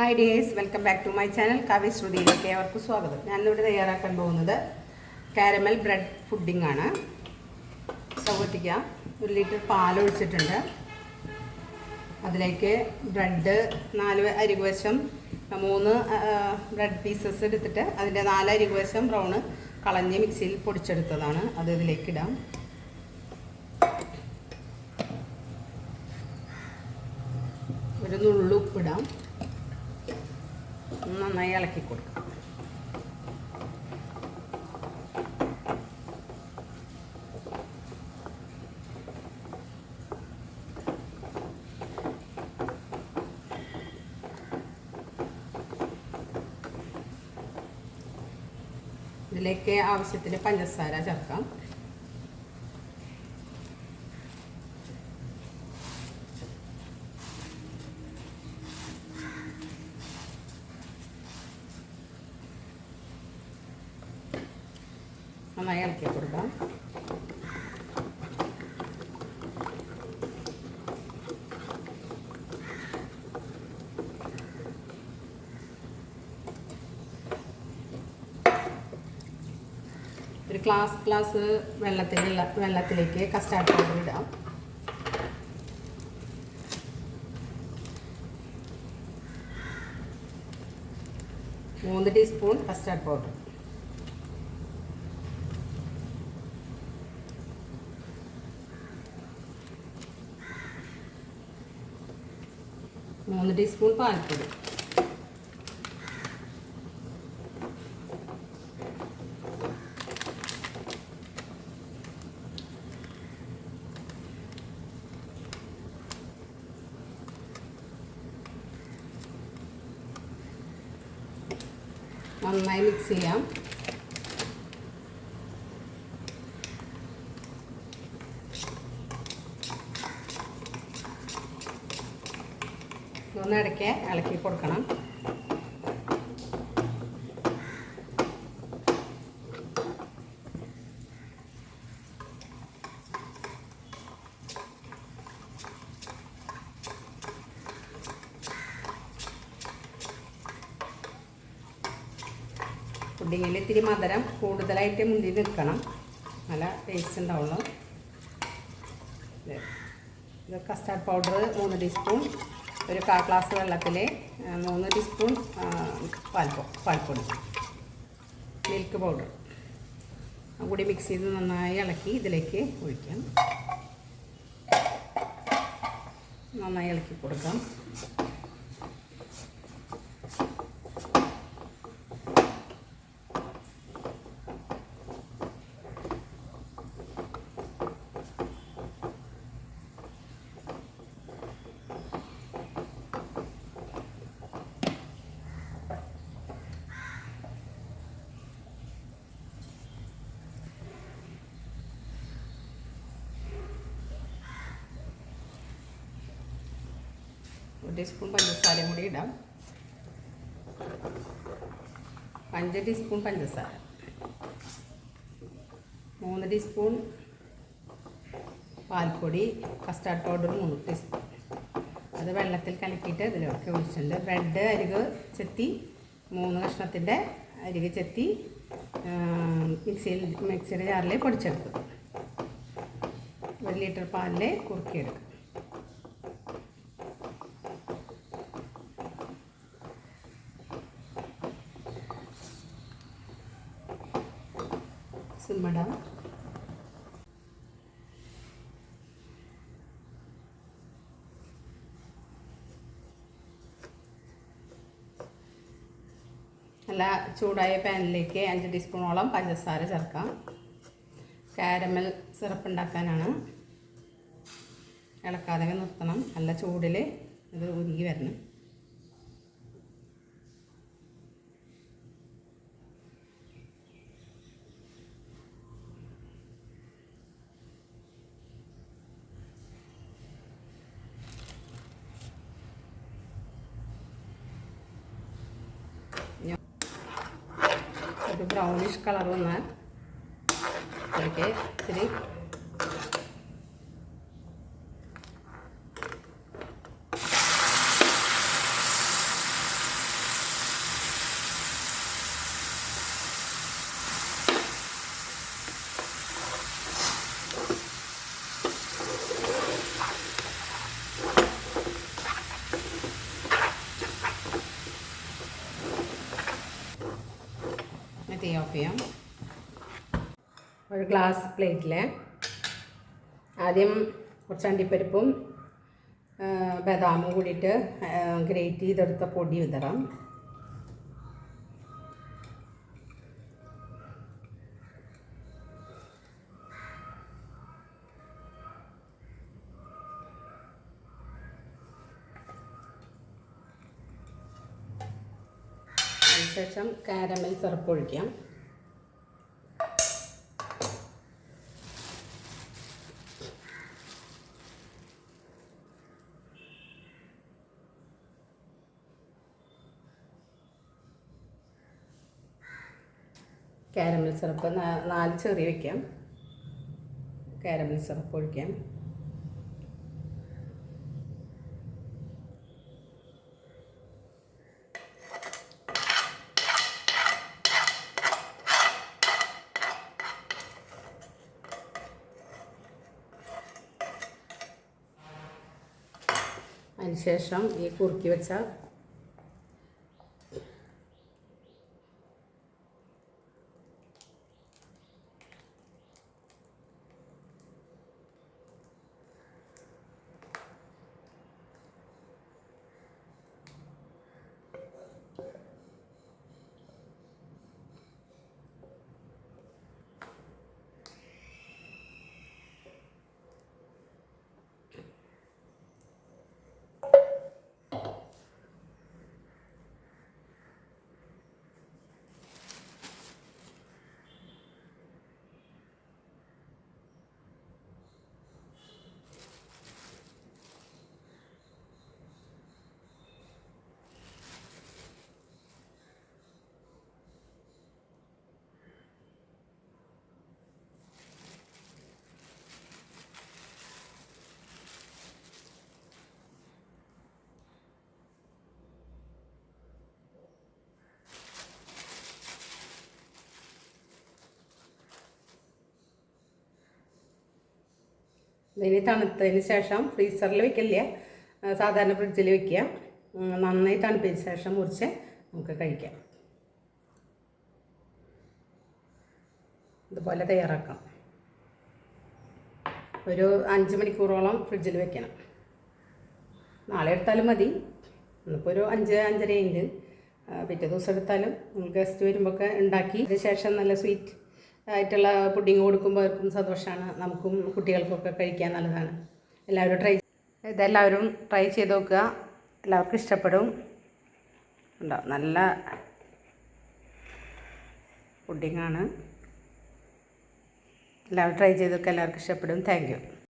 Hi dears welcome back to my channel Kavya ശ്രുതിയിലേക്ക് ഏവർക്കും സ്വാഗതം. ഞാനിവിടെ തയ്യാറാക്കാൻ പോകുന്നത് കാരമൽ ബ്രെഡ് പുഡിംഗ് ആണ്. സൗകര്യം ഒരു ലിറ്റർ പാലൊഴിച്ചിട്ടുണ്ട് അതിലേക്ക് ബ്രെഡ് നാല് അരികുവശം മൂന്ന് ബ്രെഡ് പീസസ് എടുത്തിട്ട് അതിന്റെ നാല് അരികുവശം ബ്രൗണ് കളഞ്ഞ് മിക്സിയിൽ പൊടിച്ചെടുത്തതാണ്. അത് ഇതിലേക്ക് ഇടാം. ഒരു നുള്ളു ഉപ്പിടാം നന്നായി ഇളക്കി കൊടുക്കാം. ഇതിലേക്ക് ആവശ്യത്തിന് പഞ്ചസാര ചേർക്കാം. നന്നായി ഇളക്കി കൊടുക്കാം ഒരു ഗ്ലാസ് ഗ്ലാസ് വെള്ളത്തിലുള്ള വെള്ളത്തിലേക്ക് കസ്റ്റാർഡ് പൗഡർ ഇടാം മൂന്ന് ടീസ്പൂൺ കസ്റ്റാർഡ് പൗഡർ മൂന്ന് ടീസ്പൂൺ പാൽപ്പൊടി. നന്നായി മിക്സ് ചെയ്യാം. ഒന്ന് ഇടയ്ക്ക് ഇളക്കി കൊടുക്കണം. പുഡിങ്ങിൽ ഇത്തിരി മധുരം കൂടുതലായിട്ട് മുന്തി നിൽക്കണം. നല്ല ടേസ്റ്റ് ഉണ്ടാവുള്ളൂ. കസ്റ്റാർഡ് പൗഡർ മൂന്ന് ടീസ്പൂൺ ഒരു കാൽ ഗ്ലാസ് വെള്ളത്തിൽ മൂന്ന് ടീസ്പൂൺ പാൽപ്പൊടി പാൽപ്പൊടി. Milk powder. കൂടി മിക്സ് ചെയ്ത് നന്നായി ഇളക്കി ഇതിലേക്ക് ഒഴിക്കാം. നന്നായി ഇളക്കി കൊടുക്കാം. ഒരു ടീസ്പൂൺ പഞ്ചസാരയും കൂടി ഇടാം. അഞ്ച് ടീസ്പൂൺ പഞ്ചസാര. മൂന്ന് ടീസ്പൂൺ പാൽപ്പൊടി കസ്റ്റാർഡ് പൗഡർ മൂന്ന് ടീസ്പൂൺ അത് വെള്ളത്തിൽ കലക്കിയിട്ട് ഇതിലൊക്കെ ഒഴിച്ചിട്ടുണ്ട്. ബ്രെഡ് അരിക് ചെത്തി മൂന്ന് കഷ്ണത്തിന്റെ അരിക് ചെത്തി മിക്സിയിൽ മിക്സിയുടെ ജാറിൽ പൊടിച്ചെടുക്കും. ഒരു ലിറ്റർ പാലിൽ കുറുക്കിയെടുക്കും. സിമ്മടാം നല്ല ചൂടായ പാനിലേക്ക് അഞ്ച് ടീസ്പൂണോളം പഞ്ചസാര ചേർക്കാം. കാരമൽ സിറപ്പ് ഉണ്ടാക്കാനാണ്. ഇളക്കാതെ നിർത്തണം. നല്ല ചൂടിൽ ഇത് ഉരുകി വരണം. ഒരു ബ്രൗണിഷ് കളർ വന്നാൽ. അതിലേക്ക് ഇത്തിരി തീ ഓഫ് ചെയ്യാം. ഒരു ഗ്ലാസ് പ്ലേറ്റിൽ ആദ്യം കുറച്ച് അണ്ടിപ്പരിപ്പും ബദാമും കൂടിയിട്ട് ഗ്രേറ്റ് ചെയ്തെടുത്ത പൊടി വിതറാം. അതിനുശേഷം കാരമൽ സിറപ്പ് ഒഴിക്കാം. കാരമൽ സിറപ്പ് നാല് ചെറിയ വയ്ക്കാം. കാരമൽ സിറപ്പ് ഒഴിക്കാം. അതിനുശേഷം ഈ കുറുക്കി വെച്ച ഇതിന് തണുത്തതിന് ശേഷം ഫ്രീസറിൽ വെക്കില്ല? സാധാരണ ഫ്രിഡ്ജിൽ വെക്കുക. നന്നായി തണുത്തതിന് ശേഷം മുറിച്ച് നമുക്ക് കഴിക്കാം. ഇതുപോലെ തയ്യാറാക്കാം. ഒരു അഞ്ച് മണിക്കൂറോളം ഫ്രിഡ്ജിൽ വെക്കണം. നാളെ എടുത്താലും മതി. ഇന്നിപ്പോൾ ഒരു അഞ്ച് അഞ്ചര ഉണ്ട് പിറ്റേ ദിവസം എടുത്താലും ഗസ്റ്റ് വരുമ്പോൾ ഒക്കെ ഉണ്ടാക്കി. അതിന് ശേഷം നല്ല സ്വീറ്റ് ആയിട്ടുള്ള പുഡിങ് കൊടുക്കുമ്പോൾ അവർക്കും സന്തോഷമാണ്. നമുക്കും കുട്ടികൾക്കൊക്കെ കഴിക്കാൻ നല്ലതാണ്. എല്ലാവരും ട്രൈ ഇതെല്ലാവരും ട്രൈ ചെയ്ത് നോക്കുക. എല്ലാവർക്കും ഇഷ്ടപ്പെടും. ഉണ്ടോ നല്ല പുഡിങ്ങാണ് എല്ലാവരും ട്രൈ ചെയ്ത് നോക്കുക എല്ലാവർക്കും ഇഷ്ടപ്പെടും. താങ്ക്